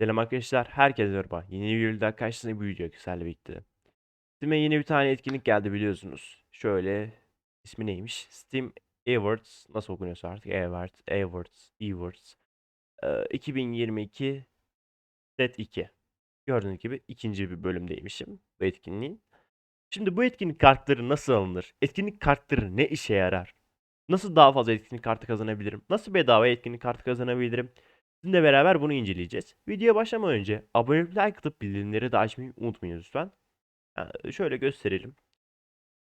Selam arkadaşlar, herkese merhaba. Yeni bir videoda karşınızda bir video güzel birlikte. Steam'e yeni bir tane etkinlik geldi biliyorsunuz. Şöyle, ismi neymiş? Steam Awards, nasıl okunuyorsa artık Awards, Awards, Awards. Ee, 2022 Set 2. Gördüğünüz gibi ikinci bir bölümdeymişim bu etkinliğin. Şimdi bu etkinlik kartları nasıl alınır? Etkinlik kartları ne işe yarar? Nasıl daha fazla etkinlik kartı kazanabilirim? Nasıl bedava etkinlik kartı kazanabilirim? Sizinle beraber bunu inceleyeceğiz. Videoya başlamadan önce abone olup like atıp bildirimleri de açmayı unutmayın lütfen. Yani şöyle gösterelim.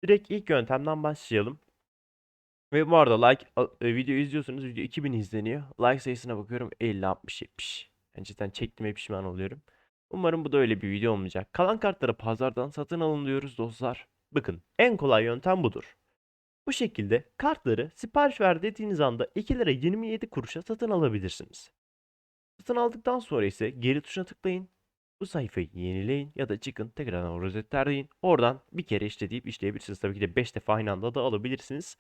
Direkt ilk yöntemden başlayalım. Ve bu arada like e, video izliyorsanız video 2000 izleniyor. Like sayısına bakıyorum 50 60 70. Yani cidden çektiğime pişman oluyorum. Umarım bu da öyle bir video olmayacak. Kalan kartları pazardan satın alın diyoruz dostlar. Bakın en kolay yöntem budur. Bu şekilde kartları sipariş ver dediğiniz anda 2 lira 27 kuruşa satın alabilirsiniz. Satın aldıktan sonra ise geri tuşuna tıklayın. Bu sayfayı yenileyin ya da çıkın tekrardan rozetler deyin. Oradan bir kere işte deyip işleyebilirsiniz. Tabii ki de 5 defa aynı anda da alabilirsiniz.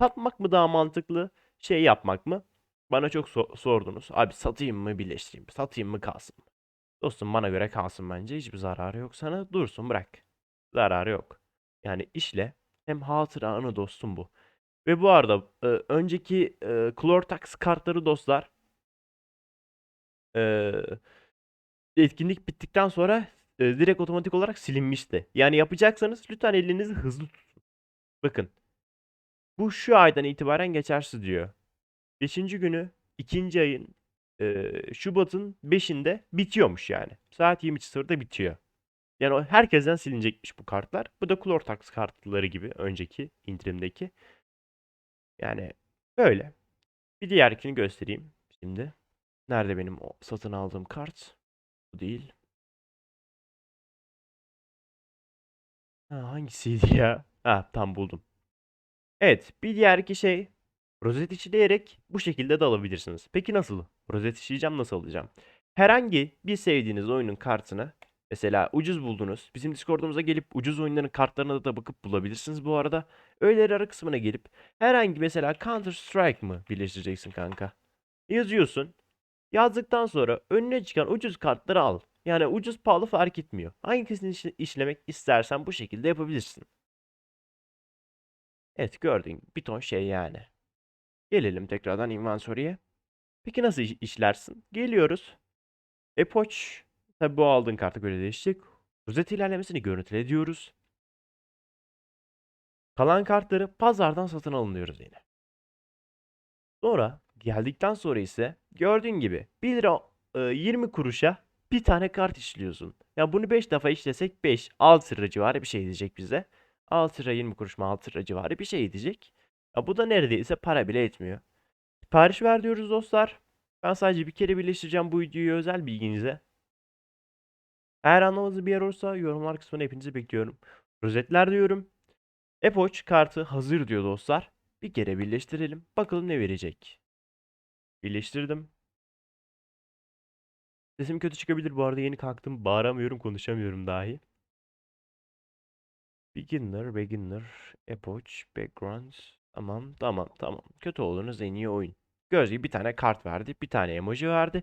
Satmak mı daha mantıklı? Şey yapmak mı? Bana çok so- sordunuz. Abi satayım mı birleştireyim? Satayım mı kalsın? Dostum bana göre kalsın bence. Hiçbir zararı yok sana. Dursun bırak. Zararı yok. Yani işle hem hatıra anı dostum bu. Ve bu arada e, önceki e, Clortax kartları dostlar e, etkinlik bittikten sonra e, direkt otomatik olarak silinmişti. Yani yapacaksanız lütfen elinizi hızlı tutun. Bakın. Bu şu aydan itibaren geçersiz diyor. Beşinci günü ikinci ayın e, Şubat'ın 5'inde bitiyormuş yani. Saat 22.00'da bitiyor. Yani herkesten silinecekmiş bu kartlar. Bu da Clortax kartları gibi önceki indirimdeki. Yani böyle. Bir diğerkini göstereyim şimdi. Nerede benim satın aldığım kart? Bu değil. Ha, hangisiydi ya? Ha, tam buldum. Evet, bir diğer iki şey rozet işleyerek bu şekilde de alabilirsiniz. Peki nasıl? Rozet işleyeceğim nasıl alacağım? Herhangi bir sevdiğiniz oyunun kartını mesela ucuz buldunuz. Bizim Discord'umuza gelip ucuz oyunların kartlarına da bakıp bulabilirsiniz bu arada. Öğeleri ara kısmına gelip herhangi mesela Counter Strike mı birleştireceksin kanka? Yazıyorsun. Yazdıktan sonra önüne çıkan ucuz kartları al. Yani ucuz pahalı fark etmiyor. Hangisini işle- işlemek istersen bu şekilde yapabilirsin. Evet gördüğün bir ton şey yani. Gelelim tekrardan inventory'e. Peki nasıl iş- işlersin? Geliyoruz. Epoch. Tabi bu aldığın karta göre değişecek. Rozet ilerlemesini görüntüle diyoruz. Kalan kartları pazardan satın alınıyoruz yine. Sonra geldikten sonra ise gördüğün gibi 1 lira e, 20 kuruşa bir tane kart işliyorsun. Ya bunu 5 defa işlesek 5 6 lira civarı bir şey edecek bize. 6 lira 20 kuruş mu 6 lira civarı bir şey edecek. Ya bu da neredeyse para bile etmiyor. Sipariş ver diyoruz dostlar. Ben sadece bir kere birleştireceğim bu videoyu özel bilginize. Eğer anlamadığınız bir yer olursa yorumlar kısmına hepinizi bekliyorum. Rozetler diyorum. Epoch kartı hazır diyor dostlar. Bir kere birleştirelim. Bakalım ne verecek. Birleştirdim. Sesim kötü çıkabilir bu arada yeni kalktım. Bağıramıyorum, konuşamıyorum dahi. Beginner, beginner, epoch, background. Tamam, tamam, tamam. Kötü olduğunuz en iyi oyun. Göz gibi bir tane kart verdi, bir tane emoji verdi.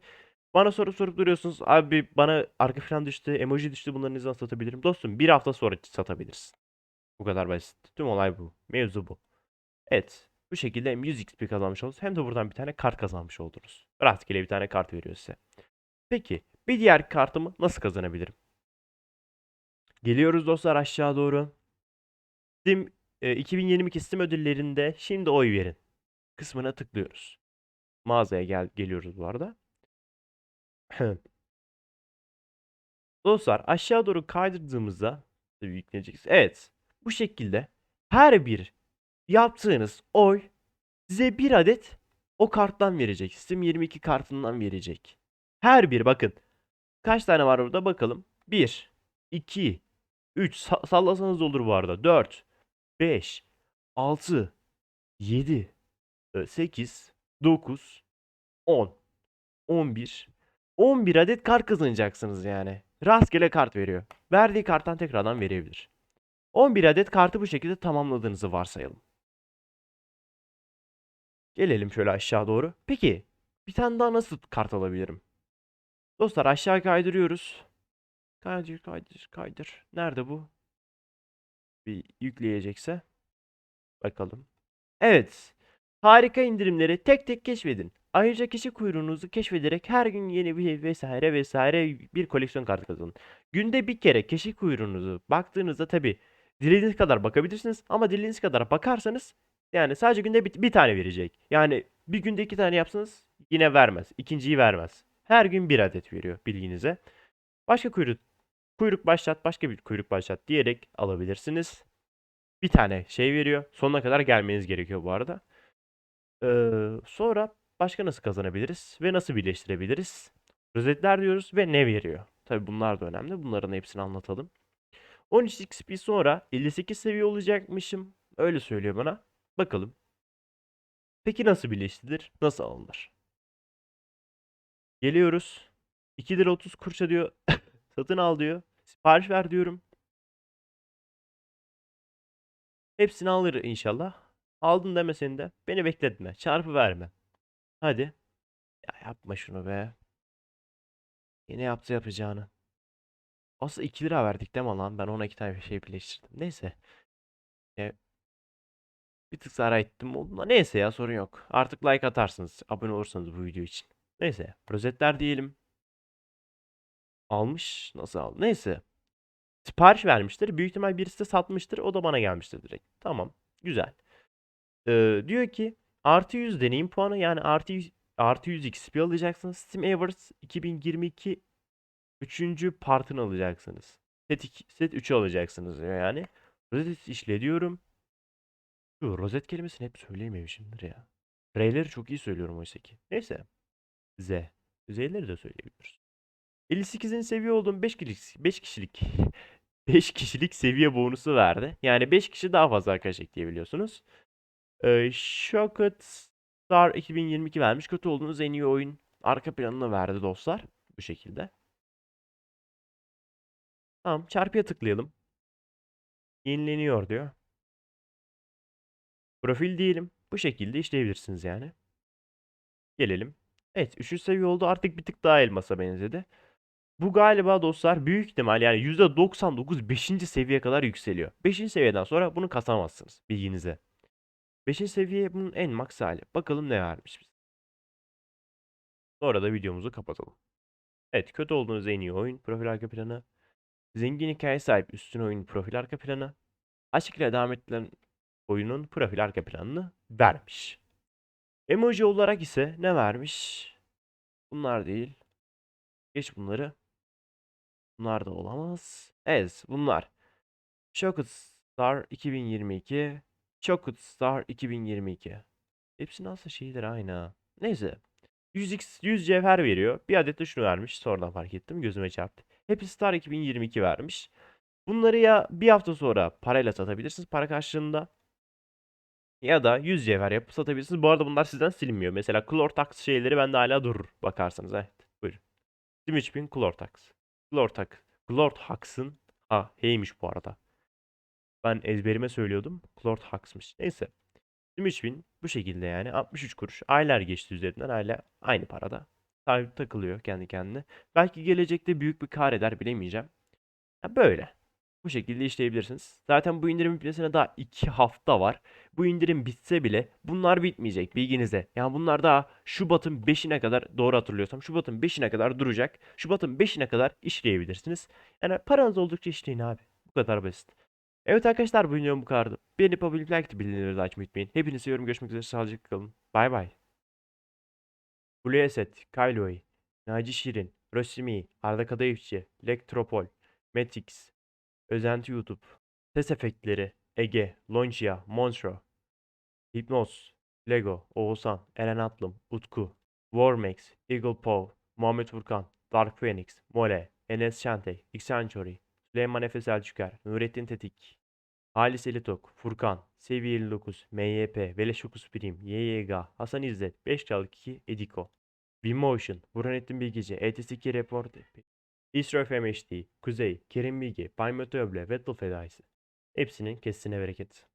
Bana sorup sorup duruyorsunuz. Abi bana arka plan düştü, emoji düştü. Bunları ne zaman satabilirim? Dostum bir hafta sonra satabilirsin. Bu kadar basit. Tüm olay bu. Mevzu bu. Evet. Bu şekilde hem 100 XP kazanmış olursunuz hem de buradan bir tane kart kazanmış oldunuz. Rastgele bir tane kart veriyor size. Peki bir diğer kartımı nasıl kazanabilirim? Geliyoruz dostlar aşağı doğru. Steam e, 2022 Steam ödüllerinde şimdi oy verin kısmına tıklıyoruz. Mağazaya gel geliyoruz bu arada. Dostlar aşağı doğru kaydırdığımızda tabii yükleyeceksiniz. Evet. Bu şekilde her bir yaptığınız oy size bir adet o karttan verecek. Steam 22 kartından verecek. Her bir bakın. Kaç tane var burada bakalım. 1, 2, 3 sallasanız olur bu arada. 4, 5, 6, 7, 8, 9, 10, 11, 11 adet kart kazanacaksınız yani. Rastgele kart veriyor. Verdiği karttan tekrardan verebilir. 11 adet kartı bu şekilde tamamladığınızı varsayalım. Gelelim şöyle aşağı doğru. Peki bir tane daha nasıl kart alabilirim? Dostlar aşağı kaydırıyoruz. Kaydır kaydır kaydır. Nerede bu? Bir yükleyecekse. Bakalım. Evet. Harika indirimleri tek tek keşfedin. Ayrıca kişi kuyruğunuzu keşfederek her gün yeni bir vesaire vesaire bir koleksiyon kartı kazanın. Günde bir kere keşi kuyruğunuzu baktığınızda tabi dilediğiniz kadar bakabilirsiniz ama dilediğiniz kadar bakarsanız yani sadece günde bir, bir tane verecek. Yani bir günde iki tane yapsanız yine vermez. İkinciyi vermez. Her gün bir adet veriyor bilginize. Başka kuyruk kuyruk başlat, başka bir kuyruk başlat diyerek alabilirsiniz. Bir tane şey veriyor. Sonuna kadar gelmeniz gerekiyor bu arada. Ee, sonra başka nasıl kazanabiliriz ve nasıl birleştirebiliriz? Rozetler diyoruz ve ne veriyor? Tabi bunlar da önemli. Bunların hepsini anlatalım. 13 XP sonra 58 seviye olacakmışım. Öyle söylüyor bana. Bakalım. Peki nasıl birleştirilir? Nasıl alınır? Geliyoruz. 2 lira 30 kuruşa diyor. Satın al diyor. Sipariş ver diyorum. Hepsini alır inşallah. Aldın demesen de beni bekletme. Çarpı verme. Hadi. Ya yapma şunu be. Yine yaptı yapacağını. Aslında 2 lira verdik değil mi lan? Ben ona iki tane şey birleştirdim. Neyse. E, bir tık zarar ettim olduğunda. Neyse ya sorun yok. Artık like atarsınız. Abone olursanız bu video için. Neyse. Rozetler diyelim. Almış. Nasıl aldı? Neyse. Sipariş vermiştir. Büyük ihtimal birisi de satmıştır. O da bana gelmiştir direkt. Tamam. Güzel. Ee, diyor ki artı 100 deneyim puanı yani artı 100, artı 100 XP alacaksınız. Steam Awards 2022 3. partını alacaksınız. Set 2, set 3'ü alacaksınız yani. Rozet işle diyorum. Şu rozet kelimesini hep söyleyememişimdir ya. R'leri çok iyi söylüyorum oysa ki. Neyse. Z. Z'leri de söyleyebiliyoruz. 58. seviye olduğum 5 kişilik 5 kişilik 5 kişilik seviye bonusu verdi. Yani 5 kişi daha fazla arkadaş ekleyebiliyorsunuz. Ee, Shocket Star 2022 vermiş. Kötü olduğunuz en iyi oyun arka planını verdi dostlar. Bu şekilde. Tamam çarpıya tıklayalım. Yenileniyor diyor. Profil diyelim. Bu şekilde işleyebilirsiniz yani. Gelelim. Evet 3. seviye oldu. Artık bir tık daha elmasa benzedi. Bu galiba dostlar büyük ihtimal yani %99 5. seviyeye kadar yükseliyor. 5. seviyeden sonra bunu kasamazsınız bilginize. 5. seviye bunun en max hali. Bakalım ne vermiş bize. Sonra da videomuzu kapatalım. Evet kötü olduğunuz en iyi oyun profil arka planı. Zengin hikaye sahip üstün oyun profil arka planı. Aşk ile devam edilen oyunun profil arka planını vermiş. Emoji olarak ise ne vermiş? Bunlar değil. Geç bunları. Bunlar da olamaz. Evet bunlar. Star 2022. Shocked Star 2022. Hepsinin aslında şeyleri aynı. Neyse. 100x 100 cevher veriyor. Bir adet de şunu vermiş. Sonradan fark ettim. Gözüme çarptı. Happy Star 2022 vermiş. Bunları ya bir hafta sonra parayla satabilirsiniz. Para karşılığında. Ya da 100 cevher yapıp satabilirsiniz. Bu arada bunlar sizden silinmiyor. Mesela Clortax şeyleri bende hala durur. Bakarsanız. Evet. Buyurun. 23.000 Clortax. Clortax. Clortax'ın ha heymiş bu arada. Ben ezberime söylüyordum. Clortax'mış. Neyse. 23.000 bu şekilde yani 63 kuruş. Aylar geçti üzerinden hala aynı parada. Takılıyor kendi kendine. Belki gelecekte büyük bir kar eder bilemeyeceğim. Ya böyle. Bu şekilde işleyebilirsiniz. Zaten bu indirim bitmesine daha 2 hafta var. Bu indirim bitse bile bunlar bitmeyecek bilginize. Yani bunlar daha Şubat'ın 5'ine kadar doğru hatırlıyorsam Şubat'ın 5'ine kadar duracak. Şubat'ın 5'ine kadar işleyebilirsiniz. Yani paranız oldukça işleyin abi. Bu kadar basit. Evet arkadaşlar bu videom bu kadardı. Abone olmayı, like bildirimleri açmayı unutmayın. Hepinizi seviyorum. Görüşmek üzere. Sağlıcakla kalın. Bay bay. Blue Asset, Kyloe, Naci Şirin, Rosimi, Arda Kadayıfçı, Elektropol, Metix, Özenti YouTube, Ses Efektleri, Ege, Longia, Monstro, Hipnoz, Lego, Oğuzhan, Eren Atlım, Utku, Warmax, Eagle Paw, Muhammed Furkan, Dark Phoenix, Mole, Enes Şantey, Xanchori, Süleyman Efe Selçuker, Nurettin Tetik, Halis Elitok, Furkan, Seviye 59, MYP, Veleş Okus Prim, YYG, Hasan İzzet, 5 Çalık 2, Ediko, Vimotion, Burhanettin Bilgici, ETS2 Report, Israel FMHD, Kuzey, Kerim Bilgi, Baymet Öble, Vettel Fedaisi. Hepsinin kesine bereket.